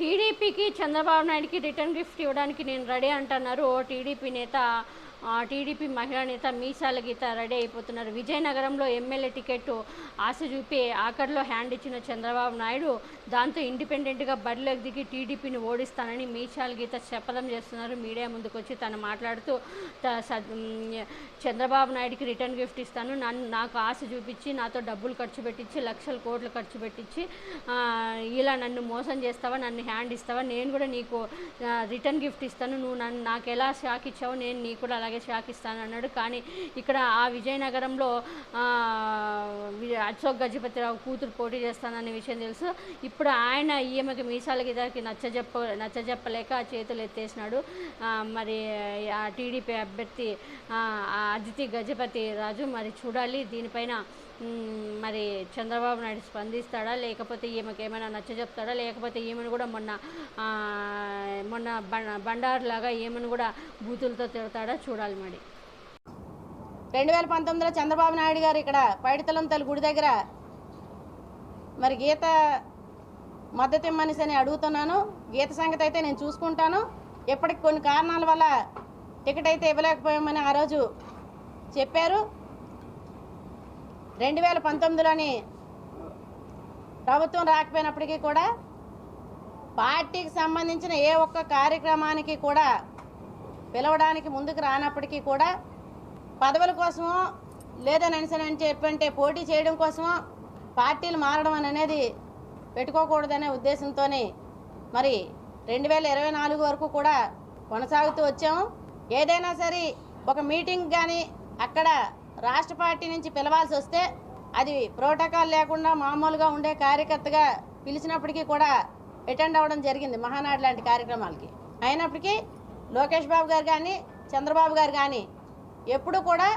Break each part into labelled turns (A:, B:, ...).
A: టీడీపీకి చంద్రబాబు నాయుడికి return gift ఇవ్వడానికి నేను రెడీ అంటున్నారు టీడీపీ నేత. టీడీపీ మహిళా నేత మీసాల గీత రెడీ అయిపోతున్నారు. విజయనగరంలో ఎమ్మెల్యే టికెట్ ఆశ చూపి ఆఖరిలో హ్యాండ్ ఇచ్చిన చంద్రబాబు నాయుడు దాంతో ఇండిపెండెంట్గా బరిలోకి దిగి టీడీపీని ఓడిస్తానని మీసాల గీత శపథం చేస్తున్నారు. మీడియా ముందుకు వచ్చి తను మాట్లాడుతూ త- స- చంద్రబాబు నాయుడుకి రిటర్న్ గిఫ్ట్ ఇస్తాను. నన్ను నాకు ఆశ చూపించి నాతో డబ్బులు ఖర్చు పెట్టించి లక్షల కోట్లు ఖర్చు పెట్టించి ఇలా నన్ను మోసం చేస్తావా నన్ను హ్యాండ్ ఇస్తావా? నేను కూడా నీకు రిటర్న్ గిఫ్ట్ ఇస్తాను. నువ్వు నన్ను నాకు ఎలా షాక్ ఇచ్చావో నేను నీకు కూడా అలాగే షాక్ ఇస్తాను అన్నాడు. కానీ ఇక్కడ ఆ విజయనగరంలో అశోక్ గజపతిరావు కూతురు పోటీ చేస్తాననే విషయం తెలుసు. ఇప్పుడు ఆయన ఈమెకి మీసాల గిదాకి నచ్చజెప్ప నచ్చజెప్పలేక చేతులు ఎత్తేసినాడు. మరి ఆ టీడీపీ అభ్యర్థి అదితి గజపతి రాజు మరి చూడాలి. దీనిపైన మరి చంద్రబాబు నాయుడు స్పందిస్తాడా? లేకపోతే ఈమెకి ఏమైనా నచ్చ చెప్తాడా? లేకపోతే ఈమెను కూడా మొన్న మొన్న బ- బండారులాగా ఈమెను కూడా బూతులతో తిడతాడా? చూడాలి. మరి.
B: రెండు వేల పంతొమ్మిదిలో చంద్రబాబు నాయుడు గారు ఇక్కడ పైడితలం తల్లి గుడి దగ్గర మరి గీత మద్దతు ఇమ్మనిసి అని అడుగుతున్నాను. గీత సంగతి అయితే నేను చూసుకుంటాను. ఇప్పటికి కొన్ని కారణాల వల్ల టికెట్ అయితే ఇవ్వలేకపోయామని ఆ రోజు చెప్పారు. రెండు వేల పంతొమ్మిదిలోని ప్రభుత్వం రాకపోయినప్పటికీ కూడా పార్టీకి సంబంధించిన ఏ ఒక్క కార్యక్రమానికి కూడా పిలవడానికి ముందుకు రానప్పటికీ కూడా పదవుల కోసమో లేదని చెప్పంటే పోటీ చేయడం కోసమో పార్టీలు మారడం అనేది పెట్టుకోకూడదనే ఉద్దేశంతోనే మరి రెండు వేల ఇరవై నాలుగు వరకు కూడా కొనసాగుతూ వచ్చాము. ఏదైనా సరే ఒక మీటింగ్ కానీ అక్కడ రాష్ట్ర పార్టీ నుంచి పిలవాల్సి వస్తే అది ప్రోటోకాల్ లేకుండా మామూలుగా ఉండే కార్యకర్తగా పిలిచినప్పటికీ కూడా అటెండ్ అవ్వడం జరిగింది మహానాడు లాంటి కార్యక్రమాలకి. అయినప్పటికీ లోకేష్ బాబు గారు కానీ చంద్రబాబు గారు కానీ ఎప్పుడు కూడా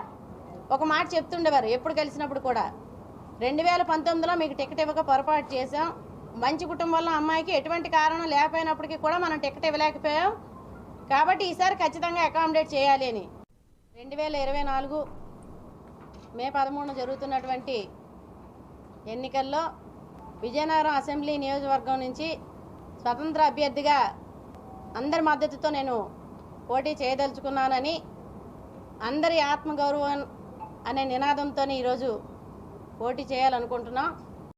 B: ఒక మాట చెప్తుండేవారు ఎప్పుడు కలిసినప్పుడు కూడా. రెండు వేల పంతొమ్మిదిలో మీకు టికెట్ ఇవ్వక పొరపాటు చేసాం మంచి కుటుంబంలో అమ్మాయికి ఎటువంటి కారణం లేకపోయినప్పటికీ కూడా మనం టికెట్ ఇవ్వలేకపోయాం. కాబట్టి ఈసారి ఖచ్చితంగా అకామిడేట్ చేయాలి అని. రెండు వేల ఇరవై నాలుగు మే పదమూడున జరుగుతున్నటువంటి ఎన్నికల్లో విజయనగరం అసెంబ్లీ నియోజకవర్గం నుంచి స్వతంత్ర అభ్యర్థిగా అందరి మద్దతుతో నేను పోటీ చేయదలుచుకున్నానని అందరి ఆత్మగౌరవం అనే నినాదంతో ఈరోజు పోటీ చేయాలనుకుంటున్నాం.